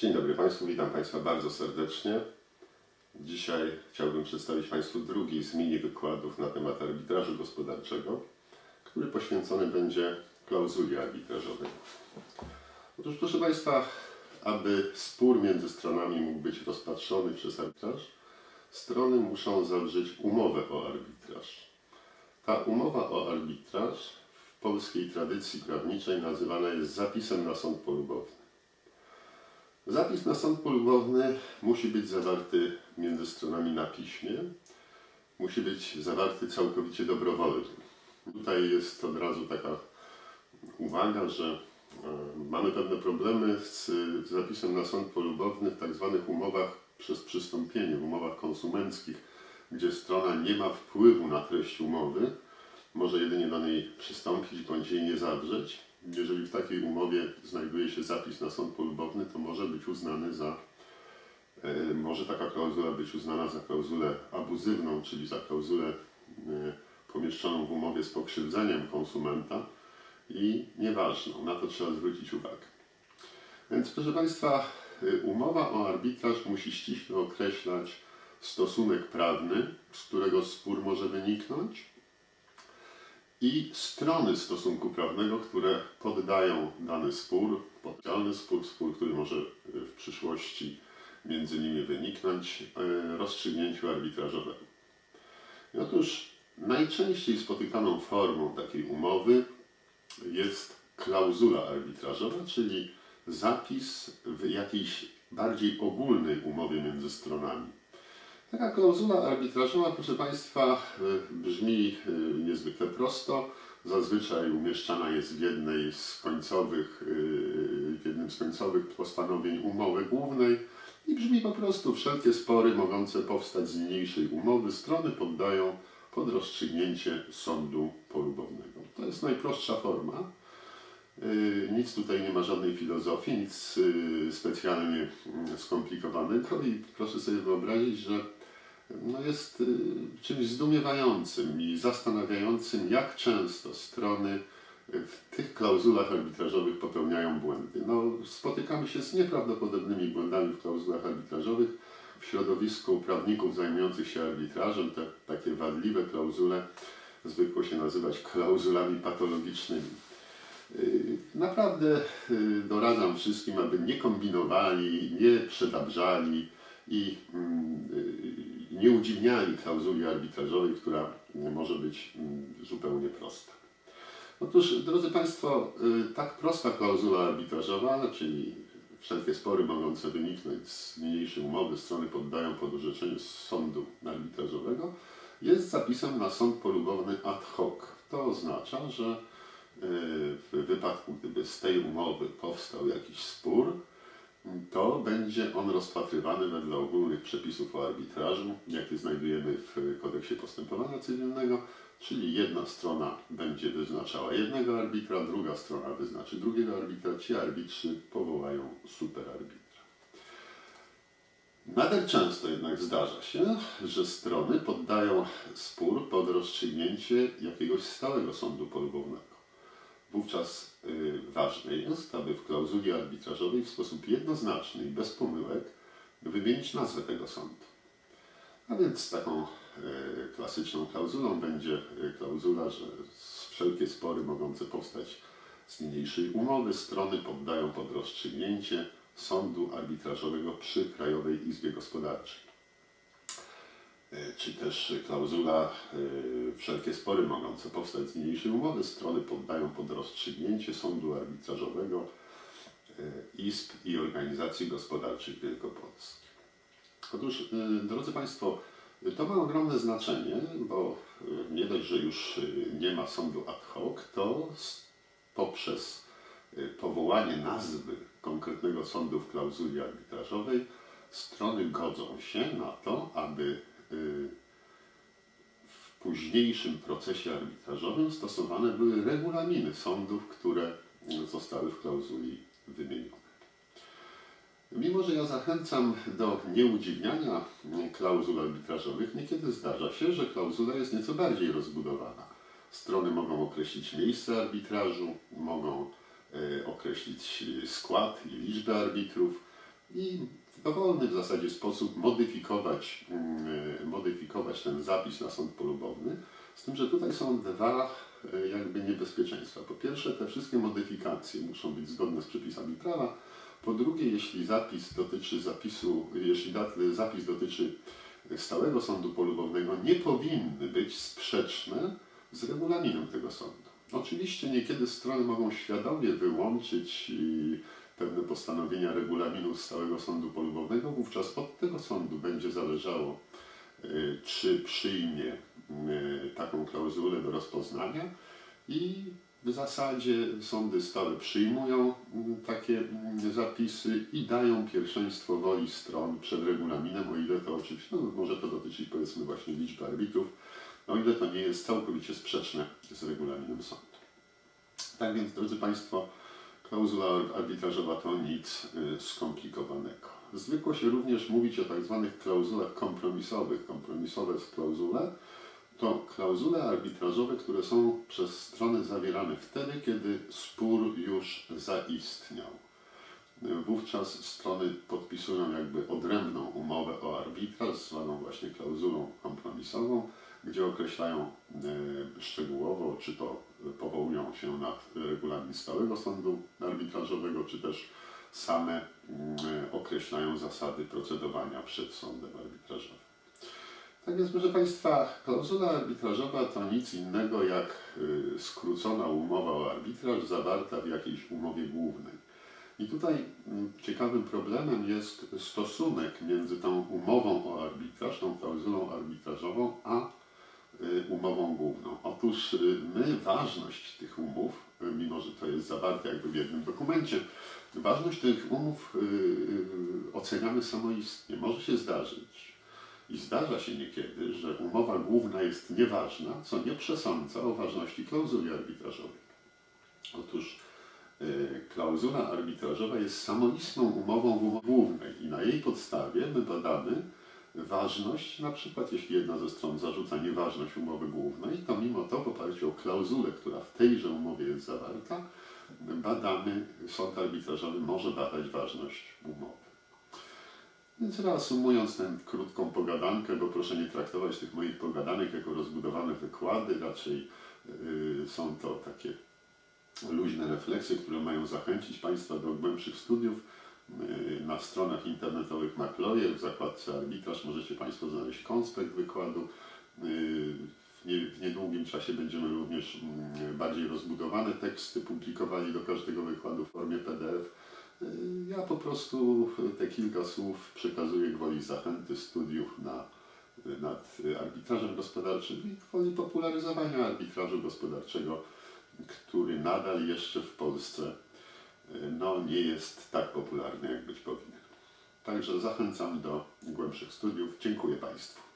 Dzień dobry Państwu, witam Państwa bardzo serdecznie. Dzisiaj chciałbym przedstawić Państwu drugi z mini wykładów na temat arbitrażu gospodarczego, który poświęcony będzie klauzuli arbitrażowej. Otóż proszę Państwa, aby spór między stronami mógł być rozpatrzony przez arbitraż, strony muszą zawrzeć umowę o arbitraż. Ta umowa o arbitraż w polskiej tradycji prawniczej nazywana jest zapisem na sąd polubowny. Zapis na sąd polubowny musi być zawarty między stronami na piśmie. Musi być zawarty całkowicie dobrowolnie. Tutaj jest od razu taka uwaga, że e, mamy pewne problemy z zapisem na sąd polubowny w tak zwanych umowach przez przystąpienie, w umowach konsumenckich, gdzie strona nie ma wpływu na treść umowy, może jedynie do niej przystąpić bądź jej nie zawrzeć. Jeżeli w takiej umowie znajduje się zapis na sąd polubowny, to może być uznany za, e, może taka klauzula być uznana za klauzulę abuzywną, czyli za klauzulę e, pomieszczoną w umowie z pokrzywdzeniem konsumenta i nieważną. Na to trzeba zwrócić uwagę. Więc proszę Państwa, e, umowa o arbitraż musi ściśle określać stosunek prawny, z którego spór może wyniknąć i strony stosunku prawnego, które poddają dany spór, potencjalny spór, spór, który może w przyszłości między nimi wyniknąć, e, rozstrzygnięciu arbitrażowemu. I otóż najczęściej spotykaną formą takiej umowy jest klauzula arbitrażowa, czyli zapis w jakiejś bardziej ogólnej umowie między stronami. Taka klauzula arbitrażowa, proszę Państwa, y, brzmi y, niezwykle prosto. Zazwyczaj umieszczana jest w jednej z końcowych, y, w jednym z końcowych postanowień umowy głównej i brzmi po prostu wszelkie spory mogące powstać z niniejszej umowy strony poddają pod rozstrzygnięcie sądu polubownego. To jest najprostsza forma. Nic tutaj nie ma żadnej filozofii, nic specjalnie mm, skomplikowanego i proszę sobie wyobrazić, że no jest y, czymś zdumiewającym i zastanawiającym, jak często strony w tych klauzulach arbitrażowych popełniają błędy. No, spotykamy się z nieprawdopodobnymi błędami w klauzulach arbitrażowych. W środowisku prawników zajmujących się arbitrażem te takie wadliwe klauzule zwykło się nazywać klauzulami patologicznymi. Y, naprawdę y, doradzam wszystkim, aby nie kombinowali, nie przedabrzali i mm, nie udziwniali klauzuli arbitrażowej, która może być mm, zupełnie prosta. Otóż, drodzy Państwo, y, tak prosta klauzula arbitrażowa, czyli wszelkie spory mogące wyniknąć z niniejszej umowy strony poddają pod orzeczenie sądu arbitrażowego, jest zapisem na sąd polubowny ad hoc. To oznacza, że y, w wypadku, gdyby z tej umowy powstał jakiś spór, to będzie on rozpatrywany wedle ogólnych przepisów o arbitrażu, jakie znajdujemy w kodeksie postępowania cywilnego, czyli jedna strona będzie wyznaczała jednego arbitra, druga strona wyznaczy drugiego arbitra, ci arbitrzy powołają superarbitra. Nader często jednak zdarza się, że strony poddają spór pod rozstrzygnięcie jakiegoś stałego sądu polubownego. Wówczas y, ważne jest, aby w klauzuli arbitrażowej w sposób jednoznaczny i bez pomyłek wymienić nazwę tego sądu. A więc taką y, klasyczną klauzulą będzie y, klauzula, że wszelkie spory mogące powstać z niniejszej umowy strony poddają pod rozstrzygnięcie sądu arbitrażowego przy Krajowej Izbie Gospodarczej. E, czy też klauzula e, wszelkie spory mogące powstać z niniejszej umowy strony poddają pod rozstrzygnięcie sądu arbitrażowego e, izb i organizacji gospodarczych Wielkopolski. Otóż, drodzy Państwo, to ma ogromne znaczenie, bo nie dość, że już nie ma sądu ad hoc, to poprzez powołanie nazwy konkretnego sądu w klauzuli arbitrażowej strony godzą się na to, aby Y, w późniejszym procesie arbitrażowym stosowane były regulaminy sądów, które zostały w klauzuli wymienione. Mimo, że ja zachęcam do nieudziwniania klauzul arbitrażowych, niekiedy zdarza się, że klauzula jest nieco bardziej rozbudowana. Strony mogą określić miejsce arbitrażu, mogą e, określić skład i liczbę arbitrów, i w dowolny w zasadzie sposób modyfikować, mm, modyfikować ten zapis na sąd polubowny. Z tym, że tutaj są dwa e, jakby niebezpieczeństwa. Po pierwsze, te wszystkie modyfikacje muszą być zgodne z przepisami prawa. Po drugie, jeśli zapis dotyczy zapisu, jeśli zapis dotyczy stałego sądu polubownego, nie powinny być sprzeczne z regulaminem tego sądu. Oczywiście niekiedy strony mogą świadomie wyłączyć pewne postanowienia regulaminu stałego sądu polubownego, wówczas od tego sądu będzie zależało, y, czy przyjmie y, taką klauzulę do rozpoznania i w zasadzie sądy stałe przyjmują mm, takie mm, zapisy i dają pierwszeństwo woli stron przed regulaminem, o ile to oczywiście, no, może to dotyczyć powiedzmy właśnie liczby arbitrów, o ile to nie jest całkowicie sprzeczne z regulaminem sądu. Tak więc, drodzy Państwo, klauzula arbitrażowa to nic y, skomplikowanego. Zwykło się również mówić o tak zwanych klauzulach kompromisowych. Kompromisowe klauzule to klauzule arbitrażowe, które są przez strony zawierane wtedy, kiedy spór już zaistniał. Wówczas strony podpisują jakby odrębną umowę o arbitraż, zwaną właśnie klauzulą kompromisową, gdzie określają e, szczegółowo, czy to powołują się na regulamin stałego sądu arbitrażowego, czy też same mm, określają zasady procedowania przed sądem arbitrażowym. Tak więc, proszę Państwa, klauzula arbitrażowa to nic innego jak y, skrócona umowa o arbitraż zawarta w jakiejś umowie głównej. I tutaj mm, ciekawym problemem jest stosunek między tą umową o arbitraż, tą klauzulą arbitrażową, a umową główną. Otóż y, my ważność tych umów, y, mimo że to jest zawarte jakby w jednym dokumencie, ważność tych umów y, y, oceniamy samoistnie. Może się zdarzyć i zdarza się niekiedy, że umowa główna jest nieważna, co nie przesądza o ważności klauzuli arbitrażowej. Otóż y, klauzula arbitrażowa jest samoistną umową w umowie głównej i na jej podstawie my badamy ważność, na przykład jeśli jedna ze stron zarzuca nieważność umowy głównej, to mimo to w oparciu o klauzulę, która w tejże umowie jest zawarta, badamy, sąd arbitrażowy może badać ważność umowy. Więc reasumując tę krótką pogadankę, bo proszę nie traktować tych moich pogadanek jako rozbudowane wykłady, raczej yy, są to takie luźne refleksje, które mają zachęcić Państwa do głębszych studiów. Yy, Na stronach internetowych MacLawyer w zakładce arbitraż możecie Państwo znaleźć konspekt wykładu. Yy, W nie- w niedługim czasie będziemy również mm, bardziej rozbudowane teksty publikowali do każdego wykładu w formie PDF. Yy, Ja po prostu te kilka słów przekazuję gwoli zachęty studiów na, nad arbitrażem gospodarczym i gwoli popularyzowania arbitrażu gospodarczego, który nadal jeszcze w Polsce no, nie jest tak popularny, jak być powinien. Także zachęcam do głębszych studiów. Dziękuję Państwu.